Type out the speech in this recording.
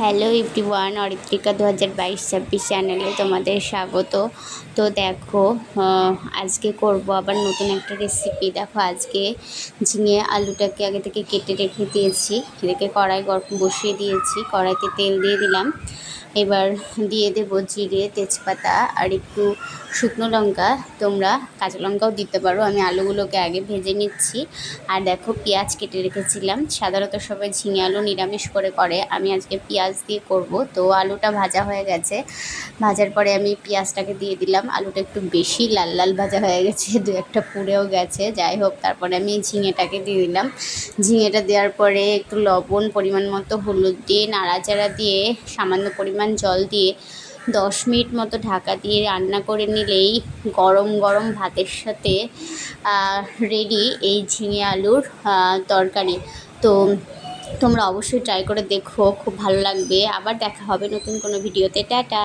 Hello everyone, Aritrika দু হাজার বাইশ ছাব্বিশ চ্যানেলে তোমাদের স্বাগত। তো দেখো আজকে করব আবার নতুন একটা রেসিপি দেখো, আজকে ঝিঙে আলুটাকে আগে থেকে কেটে রেখে দিয়েছি। রেখে কড়াই গরম বসিয়ে দিয়েছি। কড়াইতে তেল দিয়ে দিলাম। এবার দিয়ে দেবো জিরে, তেজপাতা আর একটু শুকনো লঙ্কা। তোমরা কাঁচা লঙ্কাও দিতে পারো, আমি আলুগুলোকে আগে ভেজে নিচ্ছি। আর দেখো পেঁয়াজ কেটে রেখেছিলাম, সাধারণত সবাই ঝিঙে আলু নিরামিষ করে করে, আমি আজকে পেঁয়াজ দিয়ে করব। তো আলুটা ভাজা হয়ে গেছে, ভাজার পরে আমি পেঁয়াজটাকে দিয়ে দিলাম। আলুটা একটু বেশি লাল লাল ভাজা হয়ে গেছে, দু একটা পুড়েও গেছে, যাই হোক, তারপরে আমি ঝিঙেটাকে দিয়ে দিলাম। ঝিঙেটা দেওয়ার পরে একটু লবণ, পরিমাণ মতো হলুদ দিয়ে নাড়াচাড়া দিয়ে সামান্য পরিমাণ জল দিয়ে দশ মিনিট মতো ঢাকা দিয়ে রান্না করে নিলেই গরম গরম ভাতের সাথে রেডি এই ঝিঙে আলুর তরকারি। তো তোমরা অবশ্যই ট্রাই করে দেখো, খুব ভালো লাগবে। আবার দেখা হবে নতুন কোনো ভিডিওতে টাটা!